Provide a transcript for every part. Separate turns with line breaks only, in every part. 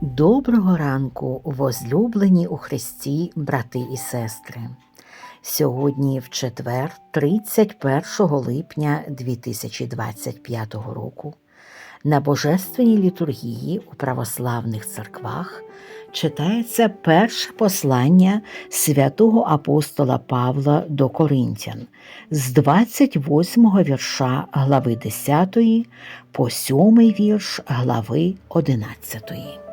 Доброго ранку, возлюблені у Христі, брати і сестри. Сьогодні в четвер, 31 липня 2025 року, на Божественній літургії у православних церквах читається перше послання святого апостола Павла до Коринтян з 28 вірша глави 10 по 7 вірш глави 11.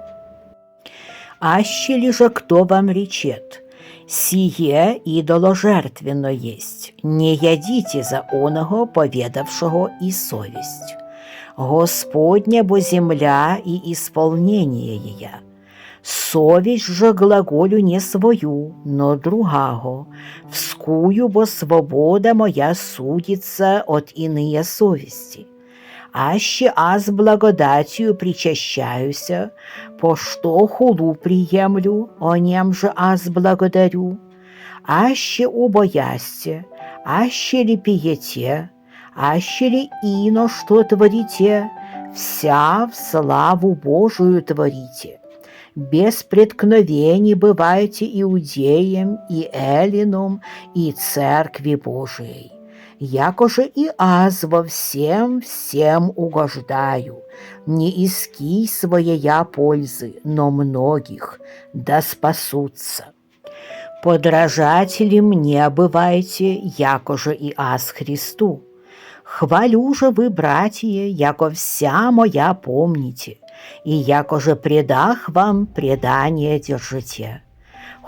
Аще же кто вам речет, сие идоложертвенно есть, не ядите за оного, поведавшего и совесть. Господня бо земля и исполнение ея. Совесть же глаголю не свою, но другаго, вскую, бо свобода моя судится от иные совести. Аще аз благодатью причащаюся, по что хулу приемлю, о нем же аз благодарю. Аще убоясте, аще ли пиете, аще ли ино что творите, вся в славу Божию творите. Без преткновений бывайте иудеям и эллином и церкви Божией якоже и аз во всем всем угождаю, не иски своей пользы, но многих, да спасутся. Подражатели мне бывайте, якоже и аз Христу. Хвалю же вы, братья, яко вся моя помните, и якоже предах вам предание держите.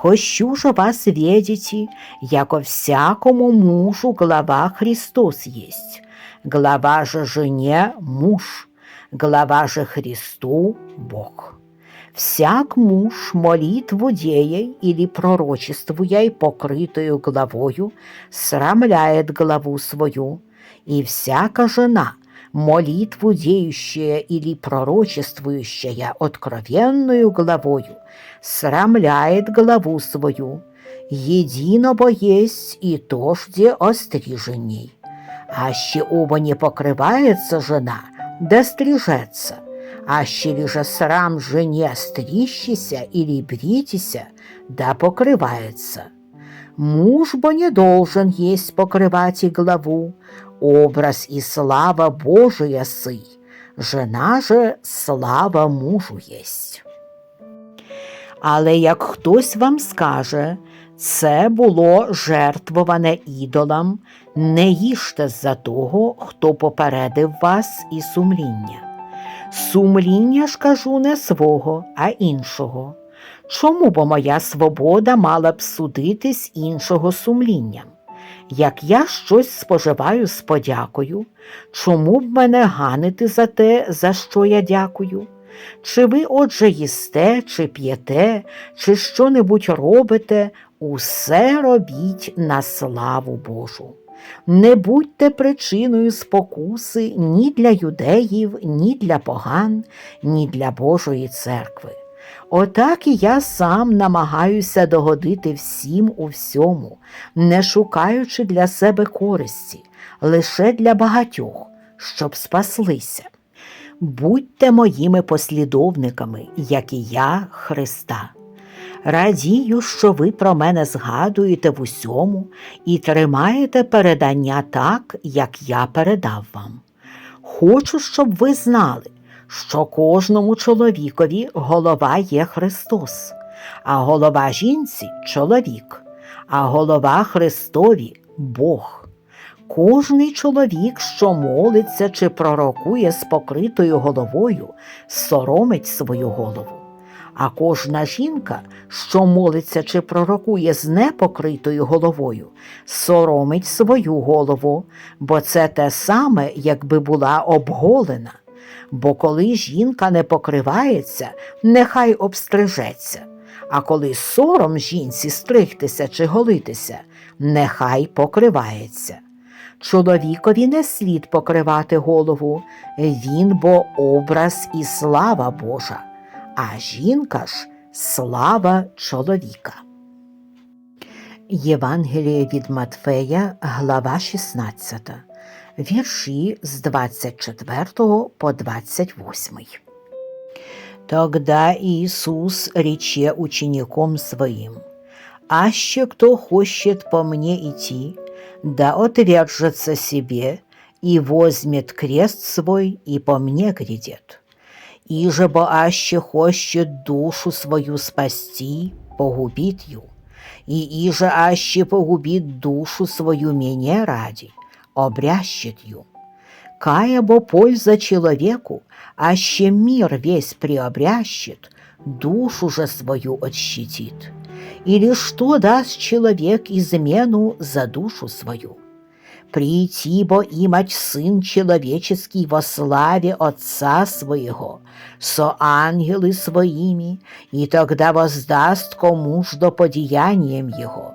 Хочу же вас видите, яко всякому мужу глава Христос есть, глава же жене муж, глава же Христу Бог. Всяк муж молитву дея или пророчествуя покрытую главою, срамляет главу свою, и всяка жена, молитву деющая или пророчествующая откровенную главою, срамляет главу свою, едино бо есть и тожде остриженей. Аще оба не покрывается жена, да стрижется, аще ли же срам жене стрищися или бритися, да покрывается. Муж бо не должен есть покрывать и главу, образ и слава Божия сый, жена же слава мужу есть. Але як хтось вам скаже, це було жертвоване ідолам, не їжте за того, хто попередив вас і сумління. Сумління ж кажу не свого, а іншого. Чому бо моя свобода мала б судитись іншого сумлінням? Як я щось споживаю з подякою, чому б мене ганити за те, за що я дякую? Чи ви, отже, їсте, чи п'єте, чи що-небудь робите, усе робіть на славу Божу. Не будьте причиною спокуси ні для юдеїв, ні для поган, ні для Божої церкви. Отак і я сам намагаюся догодити всім у всьому, не шукаючи для себе користі, лише для багатьох, щоб спаслися. Будьте моїми послідовниками, як і я Христа. Радію, що ви про мене згадуєте в усьому і тримаєте передання так, як я передав вам. Хочу, щоб ви знали, що кожному чоловікові голова є Христос, а голова жінці чоловік, а голова Христові Бог. Кожний чоловік, що молиться чи пророкує з покритою головою, соромить свою голову. А кожна жінка, що молиться чи пророкує з непокритою головою, соромить свою голову, бо це те саме, якби була обголена. Бо коли жінка не покривається, нехай обстрижеться, а коли сором жінці стригтися чи голитися, нехай покривається. Чоловікові не слід покривати голову, він бо образ і слава Божа, а жінка ж слава чоловіка. Євангеліє від Матфея, глава 16, вірші з 24 по 28. Тогда Иисус рече учеником своим, «Аще кто хочет по мне идти, да отвержется себе и возьмет крест свой и по мне грядет. Иже бо аще хочет душу свою спасти, погубит ее, и иже аще погубит душу свою мне ради, обрящет. Кая бо польза человеку, аще мир весь приобрящет, душу же свою отщитит. Или что даст человек измену за душу свою? Прийти бо имать Сын Человеческий во славе Отца Своего, со ангелы Своими, и тогда воздаст кому ж до подеянием Его.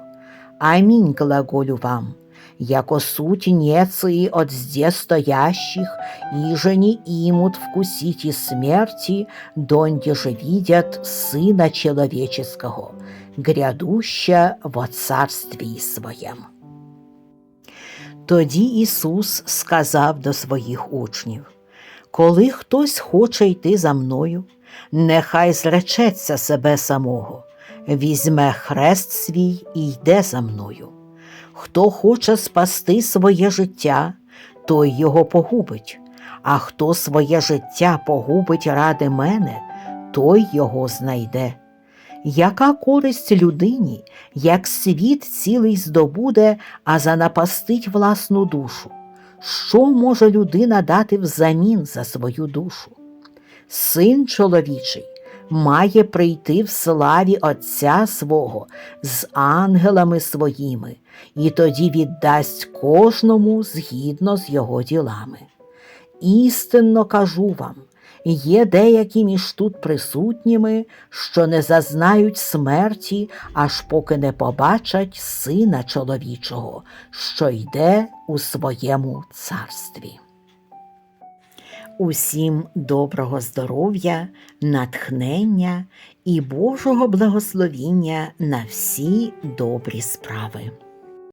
Аминь глаголю вам, яко суть неции от здесь стоящих, иже не имут вкусить и смерти, донде же видят Сына Человеческого, грядуща во Царстві Своєм. Тоді Ісус сказав до своїх учнів: Коли хтось хоче йти за мною, нехай зречеться себе самого, візьме хрест свій і йде за мною. Хто хоче спасти своє життя, той його погубить, а хто своє життя погубить ради мене, той його знайде. Яка користь людині, як світ цілий здобуде, а занапастить власну душу? Що може людина дати взамін за свою душу? Син чоловічий має прийти в славі Отця свого з ангелами своїми, і тоді віддасть кожному згідно з його ділами. Істинно кажу вам, є деякі між тут присутніми, що не зазнають смерті, аж поки не побачать сина чоловічого, що йде у своєму царстві. Усім доброго здоров'я, натхнення і Божого благословіння на всі добрі справи.